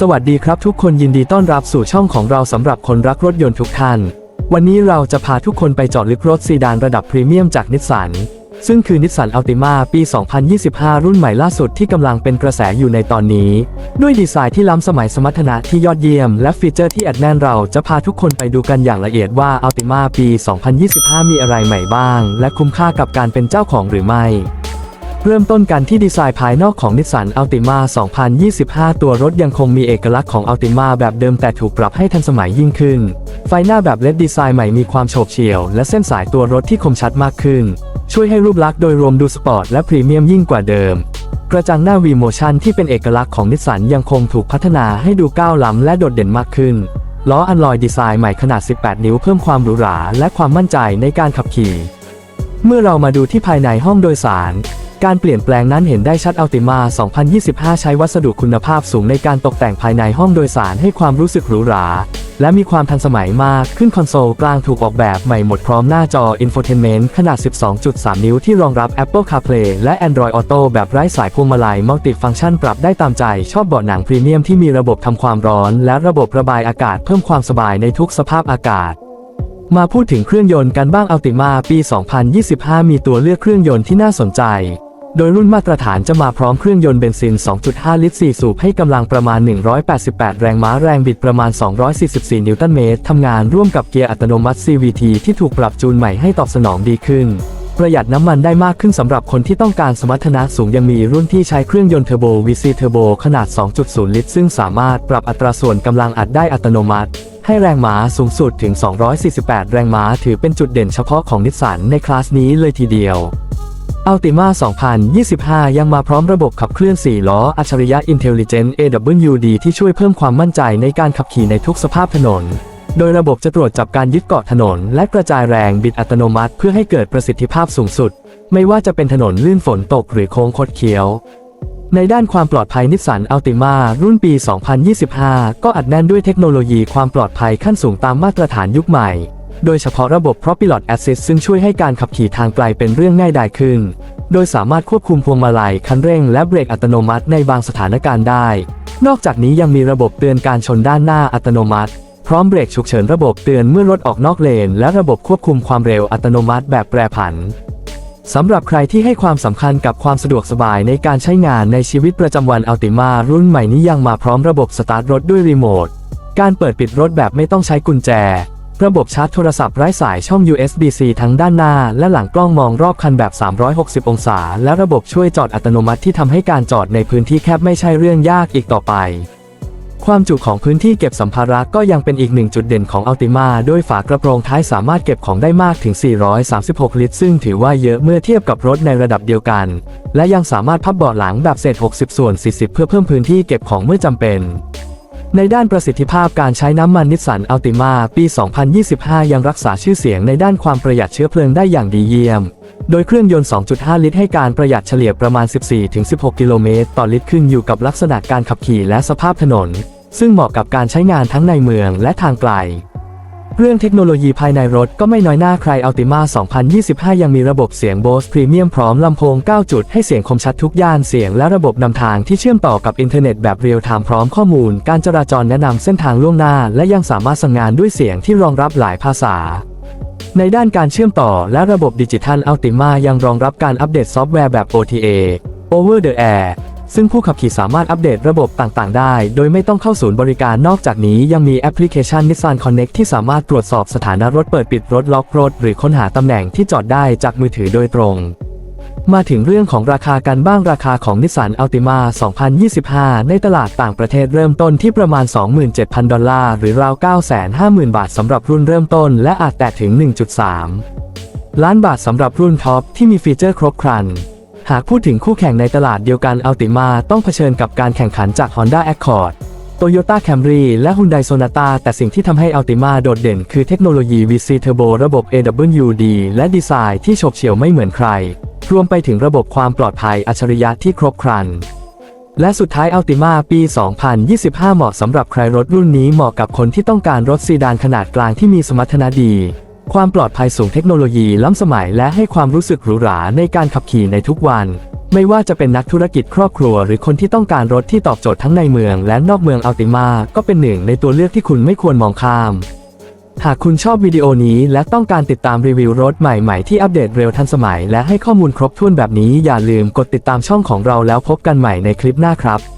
สวัสดีครับทุกคนยินดีต้อนรับสู่ช่องของเราสำหรับคนรักรถยนต์ทุกท่าน วันนี้เราจะพาทุกคนไปเจอดลึกรถซีดานระดับพรีเมียมจากนิสสัน ซึ่งคือนิสสันอัลติมาปี 2025 รุ่นใหม่ล่าสุดที่กำลังเป็นกระแสอยู่ในตอนนี้ ด้วยดีไซน์ที่ล้ำสมัยสมรรถนะที่ยอดเยี่ยม และฟีเจอร์ที่อัดแน่นเราจะพาทุกคนไปดูกันอย่างละเอียดว่าอัลติมาปี 2025 มีอะไรใหม่บ้าง และคุ้มค่ากับการเป็นเจ้าของหรือไม่ เริ่มต้นกันที่ดีไซน์ภายนอกของนิสสันอัลติมา2025 ตัวรถยังคงมีเอกลักษณ์ของอัลติมาแบบเดิมแต่ถูกปรับให้ทันสมัยยิ่งขึ้น ไฟหน้าแบบเลดดีไซน์ใหม่มีความโฉบเฉี่ยว และเส้นสายตัวรถที่คมชัดมากขึ้น ช่วยให้รูปลักษณ์โดยรวมดูสปอร์ตและพรีเมียมยิ่งกว่าเดิม กระจังหน้า V Motion ที่เป็นเอกลักษณ์ของนิสสันยังคงถูกพัฒนาให้ดูก้าวล้ำและโดดเด่นมากขึ้นล้ออัลลอยดีไซน์ใหม่ขนาด 18 นิ้วเพิ่มความหรูหราและความมั่นใจในการขับขี่ เมื่อเรามาดูที่ภายในห้องโดยสาร การเปลี่ยนแปลงนั้นเห็นได้ชัดอัลติมา 2025 ใช้วัสดุคุณภาพสูงในการตกแต่งภายในห้องโดยสารให้ความรู้สึกหรูหรา และมีความทันสมัยมากขึ้นคอนโซลกลางถูกออกแบบใหม่หมดพร้อมหน้าจอ Infotainment ขนาด 12.3 นิ้วที่รองรับ Apple CarPlay และ Android Auto แบบไร้สายพวงมาลัยมัลติฟัง c t ชันปรับได้ตามใจ ชอบเบาะหนังพรีเมียมที่มีระบบทำความร้อน และระบบระบายอากาศเพิ่มความสบายในทุกสภาพอากาศมาพูดถึงเครื่องยนต์กันบ้าง Altima ปี 2025 มีตัวเลือกเครื่องยนต์ที่น่าสนใจ โดยรุ่นมาตรฐานจะมาพร้อมเครื่องยนต์เบนซิน 2.5 ลิตร 4 สูบให้กำลังประมาณ 188 แรงม้าแรงบิดประมาณ 244 นิวตันเมตร ทำงานร่วมกับเกียร์อัตโนมัติ CVT ที่ถูกปรับจูนใหม่ให้ตอบสนองดีขึ้น ประหยัดน้ำมันได้มากขึ้นสำหรับคนที่ต้องการสมรรถนะสูงยังมีรุ่นที่ใช้เครื่องยนต์เทอร์โบ VC เทอร์โบขนาด 2.0 ลิตร ซึ่งสามารถปรับอัตราส่วนกำลังอัดได้อัตโนมัติให้แรงม้าสูงสุดถึง 248 แรงม้าถือเป็นจุดเด่นเฉพาะของนิสสันในคลาสนี้เลยทีเดียว Altima 2025 ยังมาพร้อมระบบขับเคลื่อน 4 ล้อ อัจฉริยะ Intelligent AWD ที่ช่วยเพิ่มความมั่นใจในการขับขี่ในทุกสภาพถนน โดยระบบจะตรวจจับการยึดเกาะถนน และกระจายแรงบิดอัตโนมัติ เพื่อให้เกิดประสิทธิภาพสูงสุด ไม่ว่าจะเป็นถนนลื่นฝนตกหรือโค้งคดเคี้ยว ในด้านความปลอดภัยนิสสันอัลติมารุ่นปี 2025 ก็อัดแน่นด้วยเทคโนโลยีความปลอดภัยขั้นสูงตามมาตรฐานยุคใหม่ โดยเฉพาะระบบ Propilot Assist ซึ่งช่วยให้การขับขี่ทางไกลเป็นเรื่องง่ายดายขึ้น โดยสามารถควบคุมพวงมาลัย คันเร่ง และเบรกอัตโนมัติในบางสถานการณ์ได้ นอกจากนี้ยังมีระบบเตือนการชนด้านหน้าอัตโนมัติ พร้อมเบรกฉุกเฉินระบบเตือนเมื่อรถออกนอกเลน และระบบควบคุมความเร็วอัตโนมัติแบบแปรผันสำหรับใครที่ให้ความสำคัญกับความสะดวกสบายในการใช้งานในชีวิตประจำวัน Altima รุ่นใหม่นี้ยังมาพร้อมระบบสตาร์ทรถด้วยรีโมท การเปิดปิดรถแบบไม่ต้องใช้กุญแจ ระบบชาร์จโทรศัพท์ไร้สายช่อง USB-C ทั้งด้านหน้า และหลังกล้องมองรอบคันแบบ 360 องศา และระบบช่วยจอดอัตโนมัติที่ทำให้การจอดในพื้นที่แคบไม่ใช่เรื่องยากอีกต่อไป ความจุของพื้นที่เก็บสัมภาระก็ยังเป็นอีกหนึ่งจุดเด่นของ Altima โดยฝากระโปรงท้ายสามารถเก็บของได้มากถึง 436 ลิตร ซึ่งถือว่าเยอะเมื่อเทียบกับรถในระดับเดียวกัน และยังสามารถพับเบาะหลังแบบเศษ 60 ส่วน 40 เพื่อเพิ่มพื้นที่เก็บของเมื่อจำเป็น ในด้านประสิทธิภาพการใช้น้ำมันนิสสันอัลติมาปี 2025 ยังรักษาชื่อเสียงในด้านความประหยัดเชื้อเพลิงได้อย่างดีเยี่ยม โดยเครื่องยนต์ 2.5 ลิตรให้การประหยัดเฉลี่ยประมาณ 14-16 กิโลเมตรต่อลิตรขึ้นอยู่กับลักษณะการขับขี่และสภาพถนน ซึ่งเหมาะกับการใช้งานทั้งในเมืองและทางไกล เรื่องเทคโนโลยีภายในรถก็ไม่น้อยหน้าใคร Altima 2025 ยังมีระบบเสียง Bose Premium พร้อมลำโพง 9 จุด ให้เสียงคมชัดทุกย่านเสียงและระบบนำทางที่เชื่อมต่อกับอินเทอร์เน็ตแบบเรียลไทม์พร้อมข้อมูล การจราจรแนะนำเส้นทางล่วงหน้า และยังสามารถสั่งงานด้วยเสียงที่รองรับหลายภาษา ในด้านการเชื่อมต่อและระบบดิจิทัล Altima ยังรองรับการอัปเดตซอฟต์แวร์แบบ OTA Over the Air ซึ่งผู้ขับขี่สามารถอัปเดตระบบต่างๆ ได้ โดยไม่ต้องเข้าศูนย์บริการนอกจากนี้ยังมีแอปพลิเคชัน Nissan Connect ที่สามารถตรวจสอบสถานะรถเปิดปิดรถล็อกรถ หรือค้นหาตำแหน่งที่จอดได้จากมือถือโดยตรง มาถึงเรื่องของราคากันบ้างราคาของ Nissan Altima 2025 ในตลาดต่างประเทศเริ่มต้นที่ประมาณ 27,000 ดอลลาร์หรือราว 950,000 บาทสำหรับรุ่นเริ่มต้น และอาจแตะถึง 1.3 ล้านบาทสำหรับรุ่นท็อปที่มีฟีเจอร์ครบครัน หากพูดถึงคู่แข่งในตลาดเดียวกัน Altima ต้องเผชิญกับการแข่งขันจาก Honda Accord Toyota Camry และ Hyundai Sonata แต่สิ่งที่ทำให้ Altima โดดเด่นคือเทคโนโลยี VC Turbo ระบบ AWD และดีไซน์ที่โฉบเฉี่ยวไม่เหมือนใคร รวมไปถึงระบบความปลอดภัยอัจฉริยะที่ครบครัน และสุดท้าย Altima ปี 2025 เหมาะสำหรับใครรถรุ่นนี้เหมาะกับคนที่ต้องการรถซีดานขนาดกลางที่มีสมรรถนะดี ความปลอดภัยสูงเทคโนโลยีล้ำสมัยและให้ความรู้สึกหรูหราในการขับขี่ในทุกวัน ไม่ว่าจะเป็นนักธุรกิจครอบครัว หรือคนที่ต้องการรถที่ตอบโจทย์ทั้งในเมืองและนอกเมืองอัลติมาก็เป็นหนึ่งในตัวเลือกที่คุณไม่ควรมองข้าม หากคุณชอบวิดีโอนี้และต้องการติดตามรีวิวรถใหม่ๆที่อัปเดตเร็วทันสมัย และให้ข้อมูลครบถ้วนแบบนี้อย่าลืมกดติดตามช่องของเราแล้วพบกันใหม่ในคลิปหน้าครับ